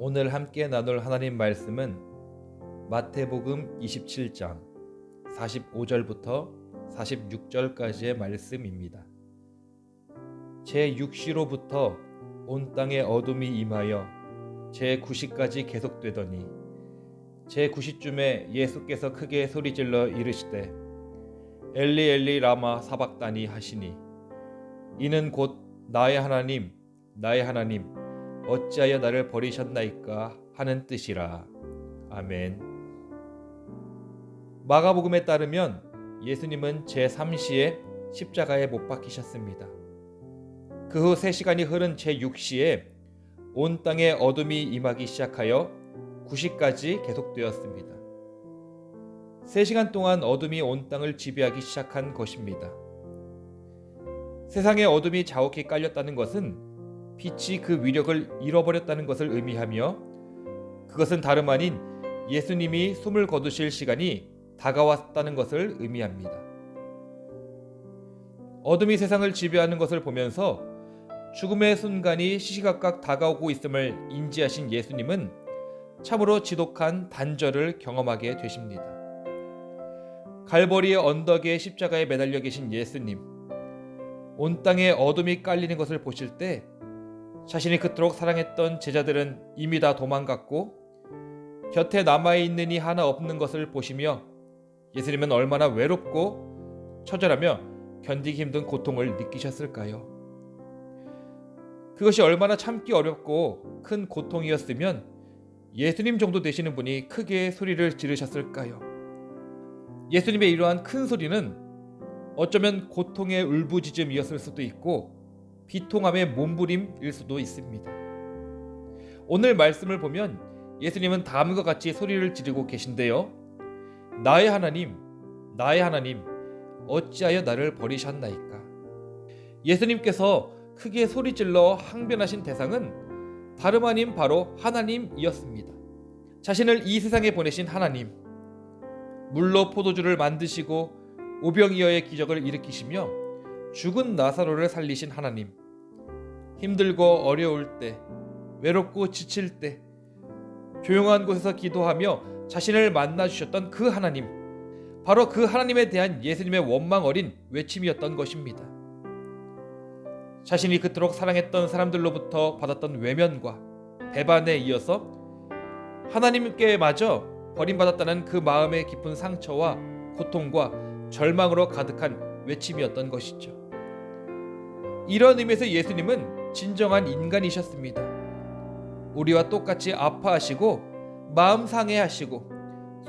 오늘 함께 나눌 하나님 말씀은 마태복음 27장 45절부터 46절까지의 말씀입니다. 제 6시로부터 온 땅에 어둠이 임하여 제 9시까지 계속되더니 제 9시쯤에 예수께서 크게 소리질러 이르시되 엘리 엘리 라마 사박다니 하시니 이는 곧 나의 하나님 나의 하나님 어찌하여 나를 버리셨나이까 하는 뜻이라. 아멘. 마가복음에 따르면 예수님은 제3시에 십자가에 못 박히셨습니다. 그 후 3시간이 흐른 제6시에 온 땅에 어둠이 임하기 시작하여 9시까지 계속되었습니다. 3시간 동안 어둠이 온 땅을 지배하기 시작한 것입니다. 세상에 어둠이 자욱히 깔렸다는 것은 빛이 그 위력을 잃어버렸다는 것을 의미하며 그것은 다름 아닌 예수님이 숨을 거두실 시간이 다가왔다는 것을 의미합니다. 어둠이 세상을 지배하는 것을 보면서 죽음의 순간이 시시각각 다가오고 있음을 인지하신 예수님은 참으로 지독한 단절을 경험하게 되십니다. 갈보리의 언덕에 십자가에 매달려 계신 예수님, 온 땅에 어둠이 깔리는 것을 보실 때 자신이 그토록 사랑했던 제자들은 이미 다 도망갔고 곁에 남아 있는 이 하나 없는 것을 보시며 예수님은 얼마나 외롭고 처절하며 견디기 힘든 고통을 느끼셨을까요? 그것이 얼마나 참기 어렵고 큰 고통이었으면 예수님 정도 되시는 분이 크게 소리를 지르셨을까요? 예수님의 이러한 큰 소리는 어쩌면 고통의 울부짖음이었을 수도 있고 비통함의 몸부림일 수도 있습니다. 오늘 말씀을 보면 예수님은 다음과 같이 소리를 지르고 계신데요. 나의 하나님, 나의 하나님, 어찌하여 나를 버리셨나이까? 예수님께서 크게 소리질러 항변하신 대상은 다름 아닌 바로 하나님이었습니다. 자신을 이 세상에 보내신 하나님, 물로 포도주를 만드시고 오병이어의 기적을 일으키시며 죽은 나사로를 살리신 하나님, 힘들고 어려울 때, 외롭고 지칠 때, 조용한 곳에서 기도하며 자신을 만나 주셨던 그 하나님, 바로 그 하나님에 대한 예수님의 원망 어린 외침이었던 것입니다. 자신이 그토록 사랑했던 사람들로부터 받았던 외면과 배반에 이어서 하나님께 마저 버림받았다는 그 마음의 깊은 상처와 고통과 절망으로 가득한 외침이었던 것이죠. 이런 의미에서 예수님은 진정한 인간이셨습니다. 우리와 똑같이 아파하시고 마음 상해하시고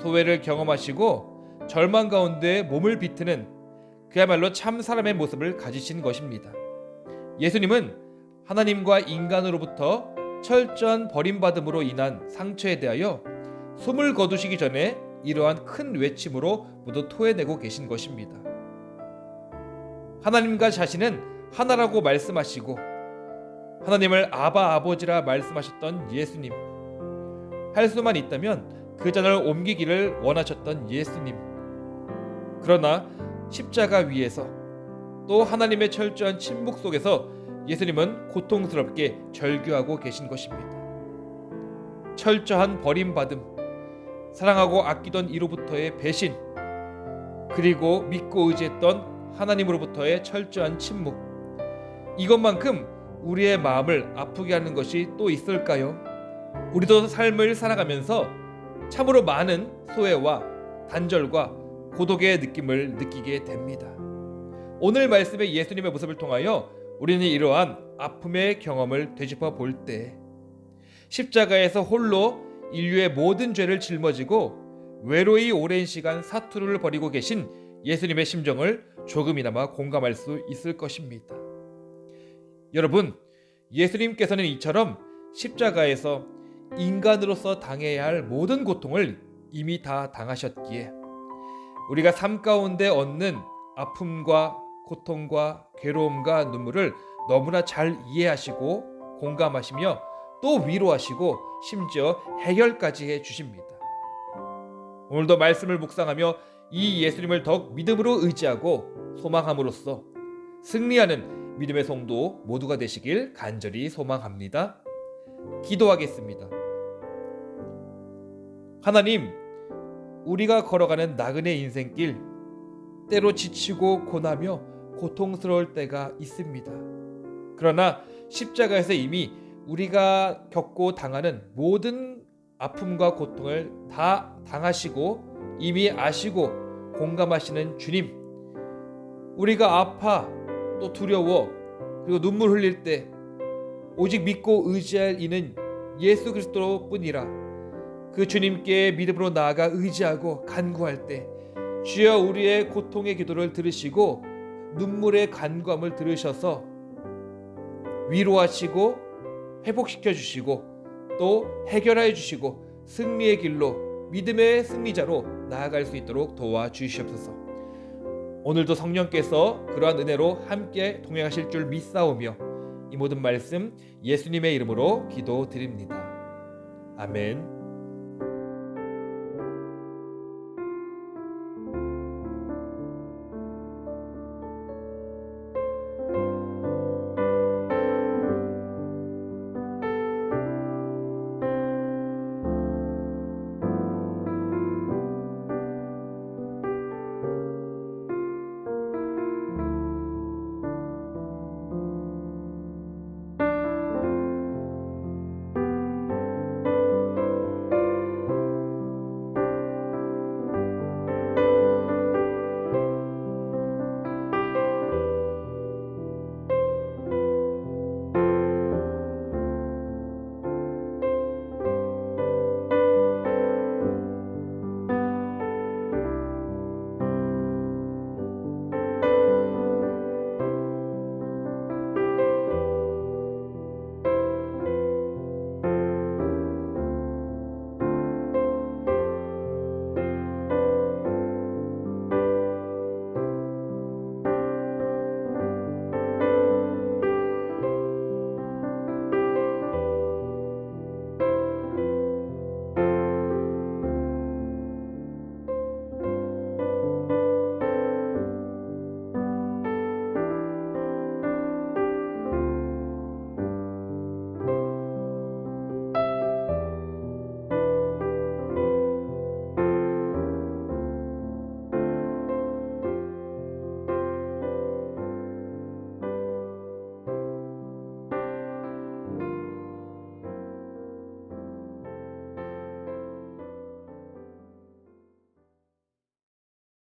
소외를 경험하시고 절망 가운데 몸을 비트는 그야말로 참 사람의 모습을 가지신 것입니다. 예수님은 하나님과 인간으로부터 철저한 버림받음으로 인한 상처에 대하여 숨을 거두시기 전에 이러한 큰 외침으로 모두 토해내고 계신 것입니다. 하나님과 자신은 하나라고 말씀하시고 하나님을 아바 아버지라 말씀하셨던 예수님. 할 수만 있다면 그 잔을 옮기기를 원하셨던 예수님. 그러나 십자가 위에서 또 하나님의 철저한 침묵 속에서 예수님은 고통스럽게 절규하고 계신 것입니다. 철저한 버림받음, 사랑하고 아끼던 이로부터의 배신, 그리고 믿고 의지했던 하나님으로부터의 철저한 침묵. 이것만큼 우리의 마음을 아프게 하는 것이 또 있을까요? 우리도 삶을 살아가면서 참으로 많은 소외와 단절과 고독의 느낌을 느끼게 됩니다. 오늘 말씀의 예수님의 모습을 통하여 우리는 이러한 아픔의 경험을 되짚어 볼 때 십자가에서 홀로 인류의 모든 죄를 짊어지고 외로이 오랜 시간 사투를 벌이고 계신 예수님의 심정을 조금이나마 공감할 수 있을 것입니다. 여러분, 예수님께서는 이처럼 십자가에서 인간으로서 당해야 할 모든 고통을 이미 다 당하셨기에 우리가 삶 가운데 얻는 아픔과 고통과 괴로움과 눈물을 너무나 잘 이해하시고 공감하시며 또 위로하시고 심지어 해결까지 해 주십니다. 오늘도 말씀을 묵상하며 이 예수님을 더욱 믿음으로 의지하고 소망함으로써 승리하는 믿음의 성도 모두가 되시길 간절히 소망합니다. 기도하겠습니다. 하나님, 우리가 걸어가는 나그네 인생길 때로 지치고 고나며 고통스러울 때가 있습니다. 그러나 십자가에서 이미 우리가 겪고 당하는 모든 아픔과 고통을 다 당하시고 이미 아시고 공감하시는 주님. 우리가 아파 또 두려워 그리고 눈물 흘릴 때 오직 믿고 의지할 이는 예수 그리스도뿐이라 그 주님께 믿음으로 나아가 의지하고 간구할 때 주여 우리의 고통의 기도를 들으시고 눈물의 간구함을 들으셔서 위로하시고 회복시켜 주시고 또 해결해 주시고 승리의 길로 믿음의 승리자로 나아갈 수 있도록 도와 주시옵소서. 오늘도 성령께서 그러한 은혜로 함께 동행하실 줄 믿사오며 이 모든 말씀 예수님의 이름으로 기도드립니다. 아멘.